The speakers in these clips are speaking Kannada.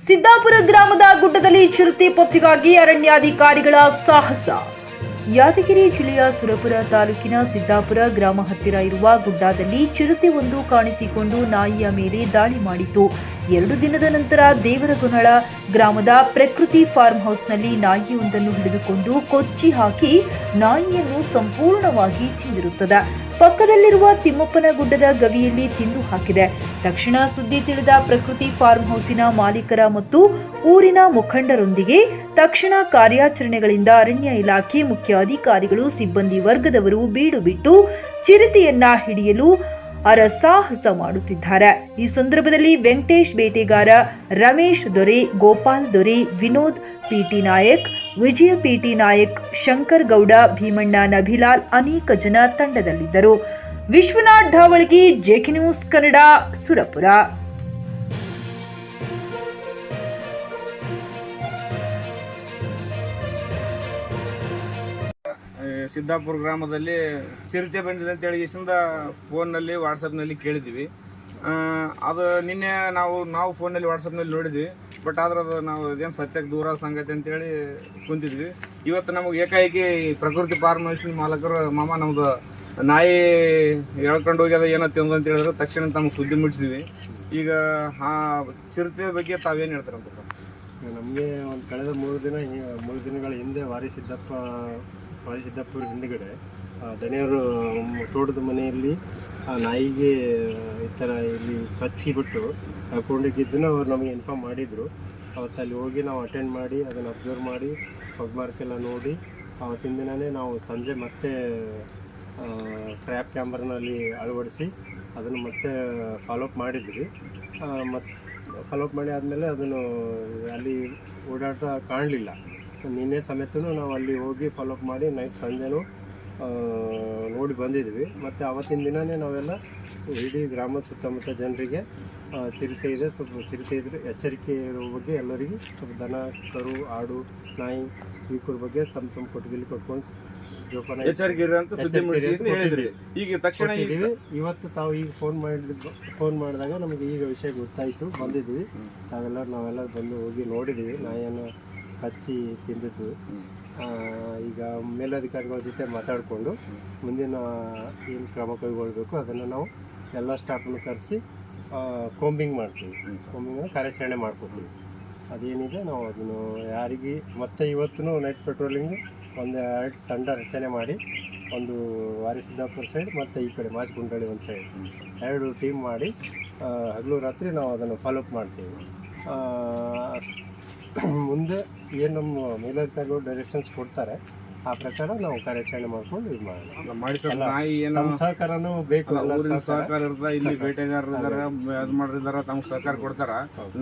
ಸಿದ್ದಾಪುರ ಗ್ರಾಮದ ಗುಡ್ಡದಲ್ಲಿ ಚಿರತೆ ಪತ್ತೆಗಾಗಿ ಅರಣ್ಯಾಧಿಕಾರಿಗಳ ಸಾಹಸ. ಯಾದಗಿರಿ ಜಿಲ್ಲೆಯ ಸುರಪುರ ತಾಲೂಕಿನ ಸಿದ್ದಾಪುರ ಗ್ರಾಮ ಹತ್ತಿರ ಇರುವ ಗುಡ್ಡದಲ್ಲಿ ಚಿರತೆ ಒಂದು ಕಾಣಿಸಿಕೊಂಡು ನಾಯಿಯ ಮೇಲೆ ದಾಳಿ ಮಾಡಿತು ಎರಡು ದಿನದ ನಂತರ ದೇವರಗೊನಳ ಗ್ರಾಮದ ಪ್ರಕೃತಿ ಫಾರ್ಮ್ ಹೌಸ್ನಲ್ಲಿ ನಾಯಿಯೊಂದನ್ನು ಹಿಡಿದುಕೊಂಡು ಕೊಚ್ಚಿ ಹಾಕಿ ನಾಯಿಯನ್ನು ಸಂಪೂರ್ಣವಾಗಿ ತಿಂದಿರುತ್ತದೆ. ಪಕ್ಕದಲ್ಲಿರುವ ತಿಮ್ಮಪ್ಪನ ಗುಡ್ಡದ ಗವಿಯಲ್ಲಿ ತಿಂದು ಹಾಕಿದೆ. ತಕ್ಷಣ ಸುದ್ದಿ ತಿಳಿದ ಪ್ರಕೃತಿ ಫಾರ್ಮ್ ಹೌಸಿನ ಮಾಲೀಕರ ಮತ್ತು ಊರಿನ ಮುಖಂಡರೊಂದಿಗೆ ತಕ್ಷಣ ಕಾರ್ಯಾಚರಣೆಗಳಿಂದ ಅರಣ್ಯ ಇಲಾಖೆ ಮುಖ್ಯ ಅಧಿಕಾರಿಗಳು ಸಿಬ್ಬಂದಿ ವರ್ಗದವರು ಬೀಡು ಬಿಟ್ಟು ಚಿರತೆಯನ್ನ ಹಿಡಿಯಲು ಅರಸಾಹಸ ಮಾಡುತ್ತಿದ್ದಾರೆ. ಈ ಸಂದರ್ಭದಲ್ಲಿ ವೆಂಕಟೇಶ್ ಬೇಟೆಗಾರ ರಮೇಶ್ ದೊರೆ, ಗೋಪಾಲ್ ದೊರೆ, ವಿನೋದ್, ಪಿಟಿ ನಾಯಕ್ ವಿಜಯ ನಾಯಕ್ ಶಂಕರ್ ಗೌಡ ಭೀಮಣ್ಣ ನಭಿಲಾಲ್ ಅನೇಕ ಜನ ತಂಡದಲ್ಲಿದ್ದರು. Vishwanath Dhavalagi J K news Kannada Surapura. Siddapura ಗ್ರಾಮದಲ್ಲಿ ಚಿರತೆ ಬಂದಿದೆ ಅಂತ ಹೇಳಿ ಸಂದ ಫೋನ್ನಲ್ಲಿ ವಾಟ್ಸಪ್ನಲ್ಲಿ ಕೇಳಿದ್ವಿ ಆ, ಅದು ನಿನ್ನೆ ನಾವು ನಾವು ಫೋನಲ್ಲಿ ವಾಟ್ಸಪ್ನಲ್ಲಿ ನೋಡಿದ್ವಿ ಬಟ್ ಆದ್ರೆ ಅದು ನಾವು ಇದೇನು ಸತ್ಯಕ್ಕೆ ದೂರ ಸಂಗತಿ ಅಂತೇಳಿ ಕುಂತಿದ್ವಿ. ಇವತ್ತು ನಮಗೆ ಏಕಾಏಕಿ ಪ್ರಕೃತಿ ಫಾರ್ಮ್ ಮಾಲಕರು, ಮಾಮ ನಮ್ದು ನಾಯಿ ಹೇಳ್ಕೊಂಡು ಹೋಗ್ಯದ, ಏನೋ ತಿಂದು ಅಂತ ಹೇಳಿದ್ರು. ತಕ್ಷಣ ತಮಗೆ ಸುದ್ದಿ ಮುಟ್ಟಿಸಿದ್ವಿ ಈಗ ಆ ಚಿರತೆ ಬಗ್ಗೆ ತಾವೇನು ಹೇಳ್ತಾರಂತ ಸರ್? ನಮಗೆ ಒಂದು ಕಳೆದ ಮೂರು ದಿನ ಮೂರು ದಿನಗಳ ಹಿಂದೆ ವಾರಿ ಸಿದ್ದಪ್ಪ ವಾರಿ ಹಿಂದ್ಗಡೆ ದಣಿಯವರು ತೋಟದ ಮನೆಯಲ್ಲಿ, ಆ, ನಾಯಿಗೆ ಈ ಥರ ಇಲ್ಲಿ ಕಚ್ಚಿಬಿಟ್ಟು ಕೊಂಡಿದ್ದನ್ನು ಅವ್ರು ನಮಗೆ ಇನ್ಫಾರ್ಮ್ ಮಾಡಿದರು. ಅವತ್ತು ಅಲ್ಲಿ ಹೋಗಿ ನಾವು ಅಟೆಂಡ್ ಮಾಡಿ, ಅದನ್ನು ಅಬ್ಸರ್ವ್ ಮಾಡಿ ಮಾರ್ಕೆಲ್ಲ ನೋಡಿ, ಅವತ್ತಿನ ದಿನವೇ ನಾವು ಸಂಜೆ ಮತ್ತೆ ಟ್ರ್ಯಾಪ್ ಕ್ಯಾಮ್ರನಲ್ಲಿ ಅಳವಡಿಸಿ, ಅದನ್ನು ಮತ್ತೆ ಫಾಲೋಅಪ್ ಮಾಡಿದ್ವಿ. ಮತ್ತು ಫಾಲೋಅಪ್ ಮಾಡಿ ಆದಮೇಲೆ ಅದನ್ನು ಅಲ್ಲಿ ಓಡಾಟ ಕಾಣಲಿಲ್ಲ. ನಿನ್ನೆ ಸಮೇತ ನಾವು ಅಲ್ಲಿ ಹೋಗಿ ಫಾಲೋಅಪ್ ಮಾಡಿ ನೈಟ್ ಸಂಜೆನೂ ನೋಡಿ ಬಂದಿದ್ವಿ. ಮತ್ತು ಅವತ್ತಿನ ದಿನವೇ ನಾವೆಲ್ಲ ಇಡೀ ಗ್ರಾಮದ ಸುತ್ತಮುತ್ತ ಜನರಿಗೆ ಚಿರತೆ ಇದೆ. ಸ್ವಲ್ಪ ಚಿರತೆ ಇದ್ರೆ ಎಚ್ಚರಿಕೆ ಇರೋ ಬಗ್ಗೆ ಎಲ್ಲರಿಗೂ ಸ್ವಲ್ಪ ದನ ಕರು ಆಡು ನಾಯಿ ಇವ್ರ ಬಗ್ಗೆ ತಮ್ಮ ತಮ್ಮ ಕೊಟ್ಟಿಗೆಲಿ ಕೊಟ್ಕೊಂಡು ಜೋಪಾನ ಎಚ್ಚರಿಕೆ ಈಗ ತಕ್ಷಣ ಇದ್ದೀವಿ ಇವತ್ತು ತಾವು ಈಗ ಫೋನ್ ಮಾಡಿದ ಫೋನ್ ಮಾಡಿದಾಗ ನಮಗೆ ಈಗ ವಿಷಯ ಗೊತ್ತಾಯಿತು ಬಂದಿದ್ವಿ. ತಾವೆಲ್ಲ ನಾವೆಲ್ಲ ಬಂದು ಹೋಗಿ ನೋಡಿದ್ದೀವಿ. ನಾಯಿಯನ್ನು ಹಚ್ಚಿ ತಿಂದಿದ್ದು. ಈಗ ಮೇಲಧಿಕಾರಿಗಳ ಜೊತೆ ಮಾತಾಡಿಕೊಂಡು ಮುಂದಿನ ಏನು ಕ್ರಮ ಕೈಗೊಳ್ಳಬೇಕು ಅದನ್ನು ನಾವು ಎಲ್ಲ ಸ್ಟಾಫನ್ನು ಕರೆಸಿ ಕೋಂಬಿಂಗ್ ಮಾಡ್ತೀವಿ. ಕೋಂಬಿಂಗ್ ಕಾರ್ಯಾಚರಣೆ ಮಾಡ್ಕೊತೀವಿ. ಅದೇನಿದೆ ನಾವು ಅದನ್ನು ಯಾರಿಗೆ ಮತ್ತೆ ಇವತ್ತು ನೈಟ್ ಪೆಟ್ರೋಲಿಂಗ್ ಒಂದು ಎರಡು ತಂಡ ರಚನೆ ಮಾಡಿ ಒಂದು ವಾರಿ ಸಿದ್ದಾಪುರ ಸೈಡ್ ಮತ್ತು ಈ ಕಡೆ ಮಾಚಗುಂಡಳ್ಳಿ ಒಂದು ಸೈಡ್ ಎರಡು ಟೀಮ್ ಮಾಡಿ ಹಗಲು ರಾತ್ರಿ ನಾವು ಅದನ್ನು ಫಾಲೋಅಪ್ ಮಾಡ್ತೀವಿ. ಮುಂದೆ ಏನು ನಮ್ಮ ಮೇಲಧಿಕಾರಿಗಳು ಡೈರೆಕ್ಷನ್ಸ್ ಕೊಡ್ತಾರೆ ಆ ಪ್ರಕಾರ ನಾವು ಕಾರ್ಯಾಚರಣೆ ಮಾಡ್ಕೊಂಡು ಇದು ಮಾಡೋಣ. ಮಾಡಿ ಸರ್ ನಾಯಿ ಏನೋ ನಮ್ಮ ಸಹಕಾರನೂ ಬೇಕು ಊರಿನ ಸಹಕಾರ. ಸಹಕಾರ ಇರ್ತದ ಇಲ್ಲಿ ಬೇಟೆಗಾರರು ಇದಾರ ಅದ್ ಮಾಡಿದಾರ ತಮ್ಗೆ ಸಹಕಾರ ಕೊಡ್ತಾರ.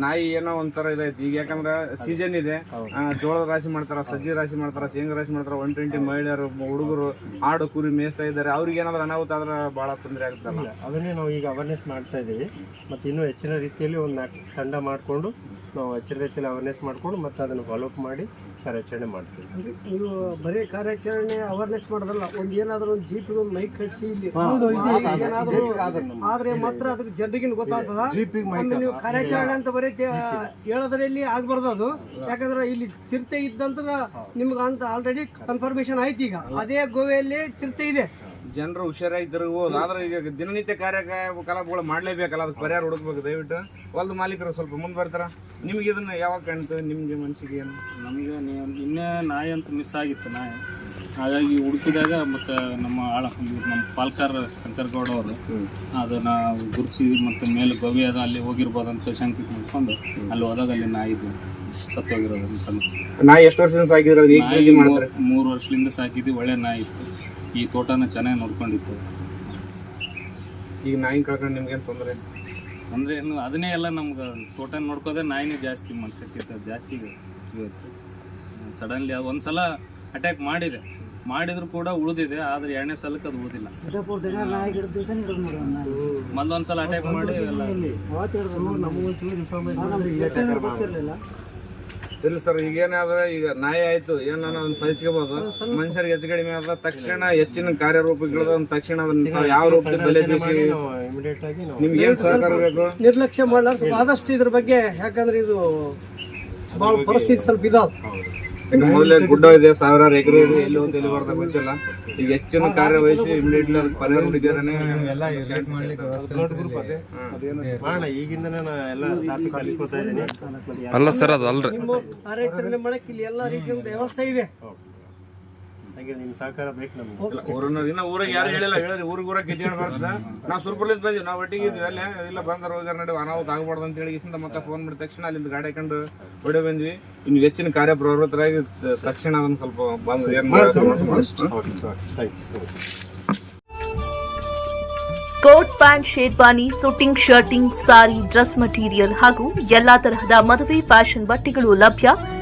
ನಾಯಿ ಏನೋ ಒಂಥರ ಇದೈತಿ ಈಗ ಯಾಕಂದ್ರೆ ಸೀಸನ್ ಇದೆ ಆ, ಜೋಳದ ರಾಶಿ ಮಾಡ್ತಾರ ಸಜ್ಜಿ ರಾಶಿ ಮಾಡ್ತಾರ ಶೇಂಗಾ ರಾಶಿ ಮಾಡ್ತಾರ ಒನ್ ಟ್ವೆಂಟಿ ಮಹಿಳೆಯರು ಹುಡುಗರು ಆಡು ಕುರಿ ಮೇಯಿಸ್ತಾ ಇದ್ದಾರೆ. ಅವ್ರಿಗೆ ಏನಾದ್ರು ಅನಾಹುತ ಆದ್ರೆ ಬಹಳ ತೊಂದರೆ ಆಗುತ್ತಲ್ಲ ಅದನ್ನೇ ನಾವು ಈಗ ಅವೇರ್ನೆಸ್ ಮಾಡ್ತಾ ಇದೀವಿ. ಮತ್ತೆ ಇನ್ನೂ ಹೆಚ್ಚಿನ ರೀತಿಯಲ್ಲಿ ಒಂದು ನಾಲ್ಕು ತಂಡ ಮಾಡಿಕೊಂಡು ನಾವು ಹೆಚ್ಚಿನ ರೀತಿಯಲ್ಲಿ ಅವೇರ್ನೆಸ್ ಮಾಡಿಕೊಂಡು ಮತ್ತೆ ಅದನ್ನು ಫಾಲೋಅಪ್ ಮಾಡಿ ಕಾರ್ಯಾಚರಣೆ ಮಾಡ್ತೀವಿ. ನೀವು ಬರೀ ಕಾರ್ಯಾಚರಣೆ ಅವೇರ್ನೆಸ್ ಮಾಡೋದಲ್ಲ ಒಂದು ಏನಾದರೂ ಒಂದು ಜೀಪಿಗೆ ಒಂದು ಮೈಕ್ ಕಟ್ಸಿ ಇಲ್ಲಿ ಏನಾದ್ರು ಆದ್ರೆ ಮಾತ್ರ ಅದ್ರ ಜನರಿಗೆ ಗೊತ್ತಾಗ್ತದ? ನೀವು ಕಾರ್ಯಾಚರಣೆ ಅಂತ ಬರೀ ಹೇಳೋದ್ರಲ್ಲಿ ಆಗ್ಬಾರ್ದು ಅದು. ಯಾಕಂದ್ರೆ ಇಲ್ಲಿ ಚಿರತೆ ಇದ್ದಂತ ನಿಮ್ಗೆ ಅಂತ ಆಲ್ರೆಡಿ ಕನ್ಫರ್ಮೇಶನ್ ಆಯ್ತು ಈಗ. ಅದೇ ಗೋವೆಯಲ್ಲಿ ಚಿರತೆ ಇದೆ. ಜನರು ಹುಷಾರಾಗಿರ್ಬೋದು. ಆದ್ರೆ ಈಗ ದಿನನಿತ್ಯ ಕಾರ್ಯಕಲಾಪಗಳು ಮಾಡಲೇಬೇಕಲ್ಲ ಮಾಡ್ಲೇಬೇಕಲ್ಲ ಅದಕ್ಕೆ ಪರಿಹಾರ ಹುಡುಕ್ಬೇಕು. ದಯವಿಟ್ಟು ಹೊಲದ ಮಾಲೀಕರು ಸ್ವಲ್ಪ ಮುಂದೆ ಬರ್ತಾರ? ನಿಮ್ಗೆ ಇದನ್ನ ಯಾವಾಗ ಕಾಣ್ತದೆ? ನಿಮ್ಗೆ ಮನಸ್ಸಿಗೆ ಏನು? ನಮಗೆ ಇನ್ನೇ ನಿನ್ನೆ ನಾಯಿ ಅಂತ ಮಿಸ್ ಆಗಿತ್ತು ನಾಯಿ. ಹಾಗಾಗಿ ಹುಡುಕಿದಾಗ ಮತ್ತು ನಮ್ಮ ಆಳ ನಮ್ಮ ಪಾಲ್ಕರ್ ಶಂಕರಗೌಡ ಅವರು. ಅದನ್ನು ಗುರುತಿಸಿ ಮತ್ತು ಮೇಲೆ ಗವಿ ಅದ ಅಲ್ಲಿ ಹೋಗಿರ್ಬೋದಂತ ಶಂಕೆ ಮಾಡ್ಕೊಂಡು ಅಲ್ಲಿ ಹೋದಾಗ ಅಲ್ಲಿ ನಾಯಿ ಸತ್ತೋಗಿರೋದು ಕಂಡು ನಾಯಿ ಎಷ್ಟು ವರ್ಷದಿಂದ ಸಾಕಿದ್ರೆ ಮೂರು- ಮೂರು ವರ್ಷದಿಂದ ಸಾಕಿದ್ವಿ ಒಳ್ಳೆ ನಾಯಿ ಇತ್ತು. ಈ ತೋಟನ ಚೆನ್ನಾಗಿ ನೋಡ್ಕೊಂಡಿತ್ತು. ಈಗ ನಾಯಿ ಕಳ್ಕೊಂಡು ನಿಮ್ಗೇನು ತೊಂದರೆ? ತೊಂದರೆ ಏನು ಅದನ್ನೇ ಎಲ್ಲ ನಮ್ಗೆ ತೋಟ ನೋಡ್ಕೊಂಡ್ರೆ ನಾಯಿನೇ ಜಾಸ್ತಿ ಮತ್ತೆ ಜಾಸ್ತಿ ಇವತ್ತು. ಸಡನ್ಲಿ ಒಂದು ಸಲ ಅಟ್ಯಾಕ್ ಮಾಡಿದೆ. ಮಾಡಿದ್ರು ಕೂಡ ಉಳಿದಿದೆ ಆದರೆ ಎರಡನೇ ಸಲಕ್ಕೆ ಅದು ಉಳಿದಿಲ್ಲ. ಮೊದಲೊಂದ್ಸಲ ಅಟ್ಯಾಕ್ ಮಾಡಿ ಎಲ್ಲ. ಇಲ್ಲ ಸರ್ ಈಗ ಏನಾದ್ರೆ ಈಗ ನಾಯಿ ಆಯ್ತು ಏನಾನ ಒಂದು ಸಹಿಸ್ಕೋಬಹುದು ಮನುಷ್ಯರಿಗೆ ಹೆಚ್ಚು ಕಡಿಮೆ ಆದ ತಕ್ಷಣ ಹೆಚ್ಚಿನ ಕಾರ್ಯರೂಪಗಳದ ತಕ್ಷಣ ಅದನ್ನ ಯಾವ ರೂಪದಲ್ಲಿ ಬೆಲೆ ಬೀಸಿ ಇಮಿಡಿಯೇಟ್ ಆಗಿ ನಾವು ನಿಮ್ಗೆ ಏನ್ ಸಹಕಾರ ಬೇಕು? ನಿರ್ಲಕ್ಷ್ಯ ಮಾಡ್ಲಾರ್ದು ಆದಷ್ಟು ಇದ್ರ ಬಗ್ಗೆ ಯಾಕಂದ್ರೆ ಇದು ಬಹಳ ಪರಿಸ್ಥಿತಿ ಸ್ವಲ್ಪ ಇದಾವ ಮೊದಲೇ ಗುಡ್ಡ ಇದೆ ಸಾವಿರಾರು ಎಕರೆ ಇದೆ ಎಲ್ಲಿ ಒಂದು ಎಲ್ಲಿ ಬರ್ತಾ ಗೊತ್ತಿಲ್ಲ. ಈಗ ಹೆಚ್ಚಿನ ಕಾರ್ಯವಹಿಸಿ ಇಮಿಡಿಯೇಟ್ಲಿ ಅದಕ್ಕೆ ಪರಿಹಾರ ಹುಡುಗಿದಾರೆ ಮಾಡೋಣ ಈಗಿಂದನೇ ನಾ ಎಲ್ಲ ಟಾಪಿಕ್ ಕಲಿಸ್ಕೊತಾ ಇದ್ದೀನಿ. ಅಲ್ಲ ಸರ್ ಅದು ಅಲ್ರಿ. ನಿಮ್ಮ ಕಾರ್ಯಾಚರಣೆ ಮಾಡಕ್ಕೆ ಇಲ್ಲಿ ಎಲ್ಲ ರೀತಿಯ ವ್ಯವಸ್ಥೆ ಇದೆ. ಹಾಗೆ ನಿಮ್ಮ ಸಹಕಾರ ಬೇಕು ನಮ್ಗೆ. ಊರನ್ನ ಊರಿಗೆ ಯಾರು ಹೇಳಿಲ್ಲ ಹೇಳಿದ್ರೆ ಊರಿಗೆ ಊರಾಗ ಕಿತ್ಕೊಂಡು ಬರ್ತದ. ನಾವು ಸುರ್ಪುರ್ಲಿಂದ ಬಂದಿವಿ ನಾವು ಒಟ್ಟಿಗೆ ಇದ್ವಿ. ಅಲ್ಲೇ ಇಲ್ಲ ಬಂದ ರೋಗ ನಡುವೆ ಅನಾಹುತ ಆಗ್ಬಾರ್ದು ಅಂತ ಹೇಳಿ ಮತ್ತೆ ಫೋನ್ ಮಾಡಿದ ತಕ್ಷಣ ಅಲ್ಲಿಂದ ಗಾಡಿ ಹಾಕೊಂಡು ಹೊಡೆ ಬಂದ್ವಿ. ಇನ್ನು ಹೆಚ್ಚಿನ ಕಾರ್ಯ ಪ್ರವೃತ್ತರಾಗಿ ತಕ್ಷಣ ಅದನ್ನ ಸ್ವಲ್ಪ ಬಂದು ಏನ್ coat pant sherwani suiting shirting sari dress material ಹಾಗೂ ಎಲ್ಲಾ ತರಹದ ಮದುವೆ ಫ್ಯಾಷನ್ ಬಟ್ಟೆಗಳು ಲಭ್ಯ.